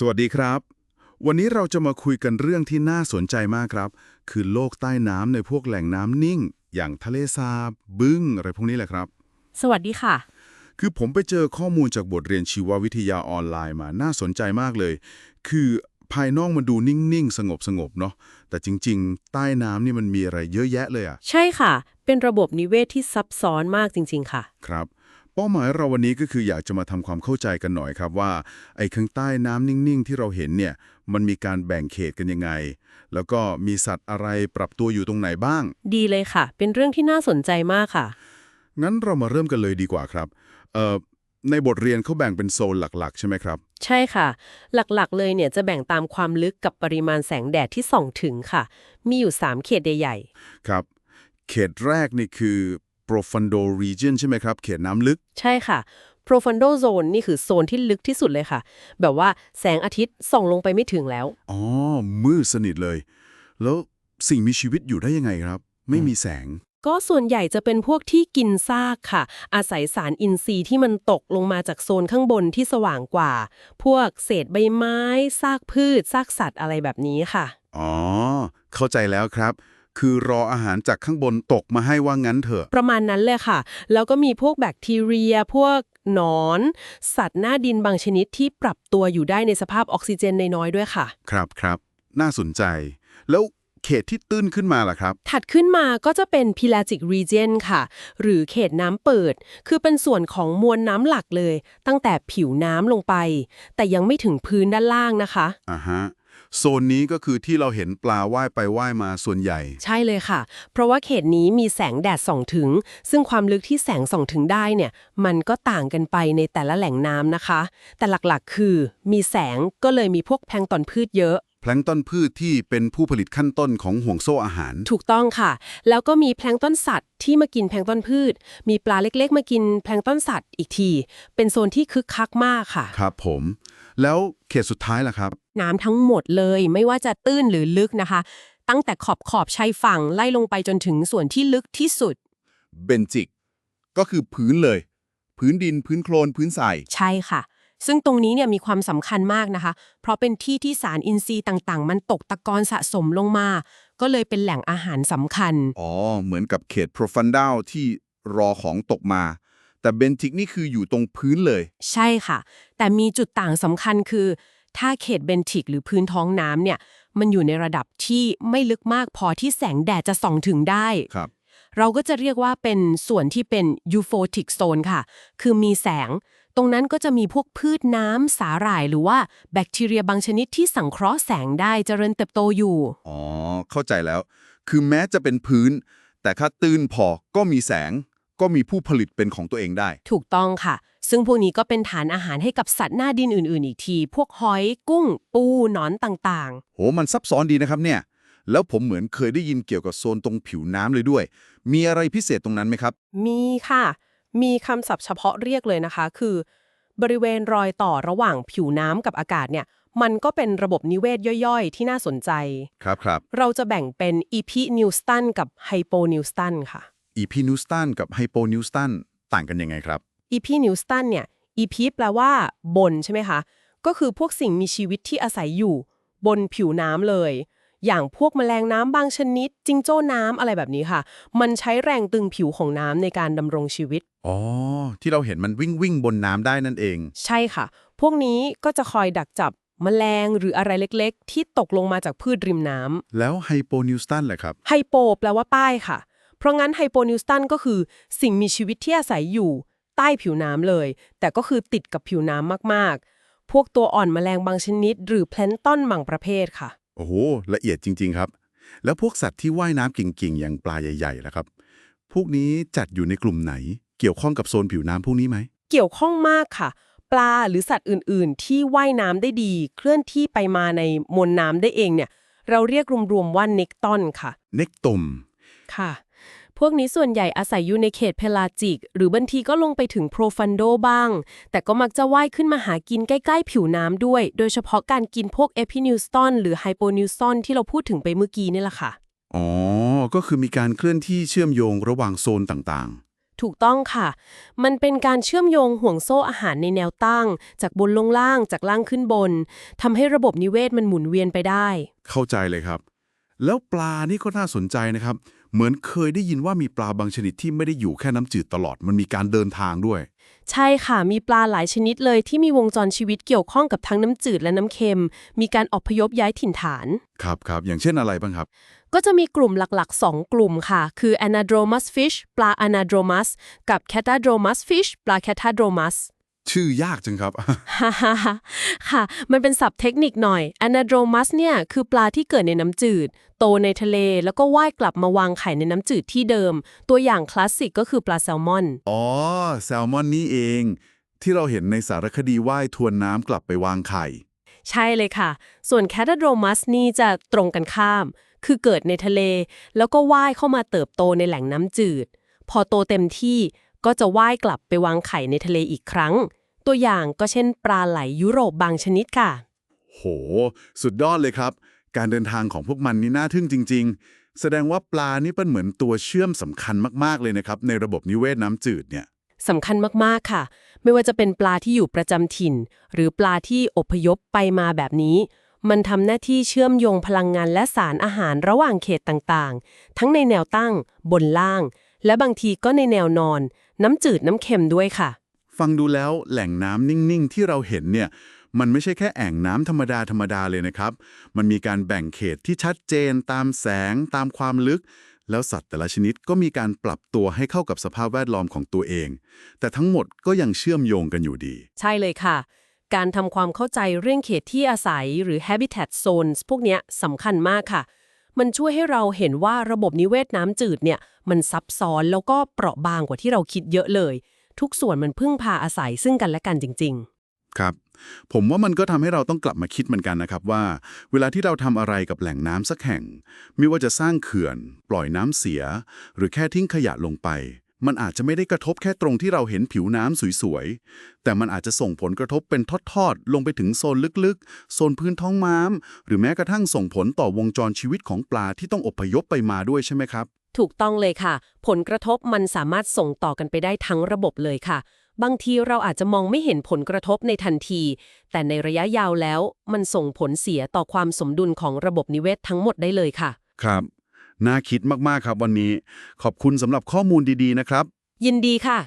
สวัสดีครับ วันนี้เราจะมาคุยกันเรื่องที่น่าสนใจมากครับ คือโลกใต้น้ำในพวกแหล่งน้ำนิ่ง อย่างทะเลสาบ บึ้งอะไรพวกนี้แหละครับ สวัสดีค่ะ คือผมไปเจอข้อมูลจากบทเรียนชีววิทยาออนไลน์มาน่าสนใจมากเลย คือภายนอกมันดูนิ่งๆ สงบสงบๆเนาะ แต่จริง ๆ ใต้น้ำนี่มันมีอะไรเยอะแยะเลยอะใช่ค่ะ เป็นระบบนิเวศที่ซับซ้อนมากจริง ๆ ค่ะ ครับ เป้าหมายเราวันนี้ก็คืออยากจะมาทำความเข้าใจกันหน่อยครับว่า ไอ้ข้างใต้น้ำนิ่งๆ ที่เราเห็นเนี่ยมันมีการแบ่งเขตกันยังไง แล้วก็มีสัตว์อะไรปรับตัวอยู่ตรงไหนบ้าง ดีเลยค่ะ เป็นเรื่องที่น่าสนใจมากค่ะ งั้นเรามาเริ่มกันเลยดีกว่าครับเอ่อในบทเรียนเขาแบ่งเป็นโซนหลักๆ ใช่ไหมครับ ใช่ค่ะ หลักๆ เลยเนี่ยจะแบ่งตามความลึกกับปริมาณแสงแดดที่ส่องถึงค่ะ มีอยู่ 3 เขตใหญ่ครับ เขตแรกนี่คือ profundo region ใช่ไหมครับ เขตน้ำลึกๆใช่ค่ะ profundo zone นี่คือโซนที่ลึกที่สุดเลยค่ะ แบบว่าแสงอาทิตย์ส่องลงไปไม่ถึงแล้ว อ๋อ มืดสนิทเลย แล้วสิ่งมีชีวิตอยู่ได้ยังไงครับ ไม่มีแสง ก็ส่วนใหญ่จะเป็นพวกที่กินซากค่ะ อาศัยสารอินทรีย์ที่มันตกลงมาจากโซนข้างบนที่สว่างกว่า พวกเศษใบไม้ ซากพืช ซากสัตว์อะไรแบบนี้ค่ะ อ๋อ เข้าใจแล้วครับ คือรออาหารจากข้างบนตกมาให้ว่างั้นเถอะ ประมาณนั้นเลยค่ะ แล้วก็มีพวกแบคทีเรีย พวกหนอน สัตว์หน้าดินบางชนิดที่ปรับตัวอยู่ได้ในสภาพออกซิเจนน้อยๆด้วยค่ะ ครับครับน่าสนใจ แล้วเขตที่ตื้นขึ้นมาล่ะครับ ถัดขึ้นมาก็จะเป็น pelagic region ค่ะ หรือเขตน้ำเปิด คือเป็นส่วนของมวลน้ำหลักเลย ตั้งแต่ผิวน้ำลงไป แต่ยังไม่ถึงพื้นด้านล่างนะคะ อ่าฮะ โซนนี้ก็คือที่เราเห็นปลาว่ายไปว่ายมาส่วนใหญ่ ใช่เลยค่ะ เพราะว่าเขตนี้มีแสงแดดส่องถึง ซึ่งความลึกที่แสงส่องถึงได้เนี่ย มันก็ต่างกันไปในแต่ละแหล่งน้ำนะคะ แต่หลักๆ คือ มีแสงก็เลยมีพวกแพลงก์ตอนพืชเยอะ แพลงก์ต้นพืชที่เป็นผู้ผลิตขั้นต้นของห่วงโซ่อาหาร ถูกต้องค่ะ แล้วก็มีแพลงก์ต้นสัตว์ที่มากินแพลงก์ต้นพืช มีปลาเล็กๆ มากินแพลงก์ต้นสัตว์อีกที เป็นโซนที่คึกคักมากค่ะ ครับผม แล้วเขตสุดท้ายล่ะครับ น้ำทั้งหมดเลยไม่ว่าจะตื้นหรือลึกนะคะ ตั้งแต่ขอบขอบชายฝั่งไล่ลงไปจนถึงส่วนที่ลึกที่สุด เบนจิก ก็คือพื้นเลย พื้นดินพื้นโคลนพื้นทรายใช่ค่ะ ซึ่งตรงนี้เนี่ยมีความสำคัญมากนะคะ เพราะเป็นที่ที่สารอินทรีย์ต่างๆ มันตกตะกอนสะสมลงมา ก็เลยเป็นแหล่งอาหารสำคัญ อ๋อ เหมือนกับเขตโปรฟันด l ที่รอของตกมา แต่เบนจิกนี่คืออยู่ตรงพื้นเลย ใช่ค่ะ แต่มีจุดต่างสำคัญคือ ถ้าเขตเบนทิกหรือพื้นท้องน้ำเนี่ย มันอยู่ในระดับที่ไม่ลึกมากพอที่แสงแดดจะส่องถึงได้ ครับ เราก็จะเรียกว่าเป็นส่วนที่เป็น euphotic zone ค่ะ คือมีแสง ตรงนั้นก็จะมีพวกพืชน้ำสาหร่าย หรือว่าแบคทีเรียบางชนิดที่สังเคราะห์แสงได้เจริญเติบโตอยู่ อ๋อ เข้าใจแล้ว คือแม้จะเป็นพื้น แต่ถ้าตื้นพอก็มีแสง ก็มีผู้ผลิตเป็นของตัวเองได้ ถูกต้องค่ะ ซึ่งพวกนี้ก็เป็นฐานอาหารให้กับสัตว์หน้าดินอื่น ๆ อีกที พวกหอย กุ้ง ปูหนอนต่างโห มันซับซ้อนดีนะครับเนี่ย แล้วผมเหมือนเคยได้ยินเกี่ยวกับโซนตรงผิวน้ำเลยด้วย มีอะไรพิเศษตรงนั้นไหมครับ ๆ มีค่ะ มีคำศัพท์เฉพาะเรียกเลยนะคะ คือ บริเวณรอยต่อระหว่างผิวน้ำกับอากาศเนี่ย มันก็เป็นระบบนิเวศย่อย ๆ ที่น่าสนใจ ครับครับ เราจะแบ่งเป็นอีพีนิวสตันกับไฮโปนิวสตันค่ะ อีพีนิวสตันกับไฮโปนิวสตันต่างกันยังไงครับอีพีนิวสตันเนี่ยอีพีแปลว่าบนใช่ไหมคะ ก็คือพวกสิ่งมีชีวิตที่อาศัยอยู่ บนผิวน้ำเลย อย่างพวกแมลงน้ำบางชนิด จิงโจ้น้ำอะไรแบบนี้ค่ะ มันใช้แรงตึงผิวของน้ำในการดำรงชีวิต อ๋อ ที่เราเห็นมันวิ่งวิ่งบนน้ำได้นั่นเอง ใช่ค่ะ พวกนี้ก็จะคอยดักจับแมลงหรืออะไรเล็กๆ ที่ตกลงมาจากพืชริมน้ำแล้วไฮโปนิวสตันแหละครับ ไฮโปแปลว่าใต้ค่ะ เพราะงั้นไฮโปนิวสตันก็คือสิ่งมีชีวิตที่อาศัยอยู่ ใต้ผิวน้ำเลย แต่ก็คือติดกับผิวน้ำมากๆ พวกตัวอ่อนแมลงบางชนิด หรือแพลนต้นบางประเภทค่ะ โอ้โห ละเอียดจริง ๆ ครับ แล้วพวกสัตว์ที่ว่ายน้ำเก่งๆ อย่างปลาใหญ่ๆล่ะครับ พวกนี้จัดอยู่ในกลุ่มไหน เกี่ยวข้องกับโซนผิวน้ำพวกนี้ไหม เกี่ยวข้องมากค่ะ ปลาหรือสัตว์อื่น ๆ ที่ว่ายน้ำได้ดี เคลื่อนที่ไปมาในมวลน้ำได้เองเนี่ย เราเรียกรวมๆว่าเนกตอนค่ะ เน็กตมค่ะ พวกนี้ส่วนใหญ่อาศัยอยู่ในเขตเพลาจิก หรือบางทีก็ลงไปถึงโปรฟันโดบ้าง แต่ก็มักจะว่ายขึ้นมาหากินใกล้ ๆ ผิวน้ำด้วย โดยเฉพาะการกินพวกเอพินิวสตอนหรือไฮโปนิวสตอนที่เราพูดถึงไปเมื่อกี้นี่แหละค่ะ อ๋อ ก็คือมีการเคลื่อนที่เชื่อมโยงระหว่างโซนต่างถูกต้องค่ะ มันเป็นการเชื่อมโยงห่วงโซ่อาหารในแนวตั้ง จากบนลงล่างจากล่างขึ้นบนทำให้ระบบนิเวศมันหมุนเวียนไปได้ เข้าใจเลยครับ แล้วปลานี่ก็น่าสนใจนะครับ เหมือนเคยได้ยินว่ามีปลาบางชนิดที่ไม่ได้อยู่แค่น้ำจืดตลอด มันมีการเดินทางด้วย ใช่ค่ะ มีปลาหลายชนิดเลยที่มีวงจรชีวิตเกี่ยวข้องกับทั้งน้ำจืดและน้ำเค็ม มีการอพยพย้ายถิ่นฐาน ครับครับ อย่างเช่นอะไรบ้างครับ ก็จะมีกลุ่มหลักๆ 2 กลุ่มค่ะ คือ Anadromous fish ปลา Anadromous กับ Catadromous fish ปลา Catadromous ชื่อยากจังครับฮ่าฮ่าฮ่าค่ะ มันเป็นศัพท์เทคนิคหน่อย Anadromous เนี่ย คือปลาที่เกิดในน้ำจืด โตในทะเล แล้วก็ว่ายกลับมาวางไข่ในน้ำจืดที่เดิม ตัวอย่างคลาสสิกก็คือปลาแซลมอน อ๋อ แซลมอนนี่เอง ที่เราเห็นในสารคดีว่ายทวนน้ำกลับไปวางไข่ ใช่เลยค่ะ ส่วน Catadromous นี่จะตรงกันข้าม คือเกิดในทะเล แล้วก็ว่ายเข้ามาเติบโตในแหล่งน้ำจืด พอโตเต็มที่ก็จะว่ายกลับไปวางไข่ในทะเลอีกครั้ง ตัวอย่างก็เช่นปลาไหลยุโรปบางชนิดค่ะ โห สุดยอดเลยครับ การเดินทางของพวกมันนี่น่าทึ่งจริง ๆ แสดงว่าปลานี่เป็นเหมือนตัวเชื่อมสำคัญมากๆเลยนะครับ ในระบบนิเวศน้ำจืดเนี่ยสำคัญมากๆค่ะ ไม่ว่าจะเป็นปลาที่อยู่ประจำถิ่น หรือปลาที่อพยพไปมาแบบนี้ มันทำหน้าที่เชื่อมโยงพลังงานและสารอาหารระหว่างเขตต่างๆ ทั้งในแนวตั้ง บนล่าง และบางทีก็ในแนวนอน น้ำจืดน้ำเค็มด้วยค่ะ ฟังดูแล้วแหล่งน้ำนิ่งๆ ที่เราเห็นเนี่ยมันไม่ใช่แค่แอ่งน้ำธรรมดาธรรมดาเลยนะครับ มันมีการแบ่งเขตที่ชัดเจนตามแสง ตามความลึก แล้วสัตว์แต่ละชนิดก็มีการปรับตัวให้เข้ากับสภาพแวดล้อมของตัวเอง แต่ทั้งหมดก็ยังเชื่อมโยงกันอยู่ดี ใช่เลยค่ะ การทำความเข้าใจเรื่องเขตที่อาศัยหรือ habitat zones พวกนี้สำคัญมากค่ะ มันช่วยให้เราเห็นว่าระบบนิเวศน้ำจืดเนี่ยมันซับซ้อนแล้วก็เปราะบางกว่าที่เราคิดเยอะเลย ทุกส่วนมันพึ่งพาอาศัยซึ่งกันและกันจริง ๆ ครับ ผมว่ามันก็ทำให้เราต้องกลับมาคิดเหมือนกันนะครับว่า เวลาที่เราทำอะไรกับแหล่งน้ำสักแห่ง ไม่ว่าจะสร้างเขื่อน ปล่อยน้ำเสีย หรือแค่ทิ้งขยะลงไป มันอาจจะไม่ได้กระทบแค่ตรงที่เราเห็นผิวน้ำสวยๆ แต่มันอาจจะส่งผลกระทบเป็นทอดๆ ลงไปถึงโซนลึกๆ โซนพื้นท้องม้าม หรือแม้กระทั่งส่งผลต่อวงจรชีวิตของปลาที่ต้องอพยพไปมาด้วยใช่ไหมครับ ถูกต้องเลยค่ะ ผลกระทบมันสามารถส่งต่อกันไปได้ทั้งระบบเลยค่ะ บางทีเราอาจจะมองไม่เห็นผลกระทบในทันที แต่ในระยะยาวแล้ว มันส่งผลเสียต่อความสมดุลของระบบนิเวศทั้งหมดได้เลยค่ะ ครับ น่าคิดมากๆครับวันนี้ ขอบคุณสำหรับข้อมูลดีๆนะครับ ยินดีค่ะ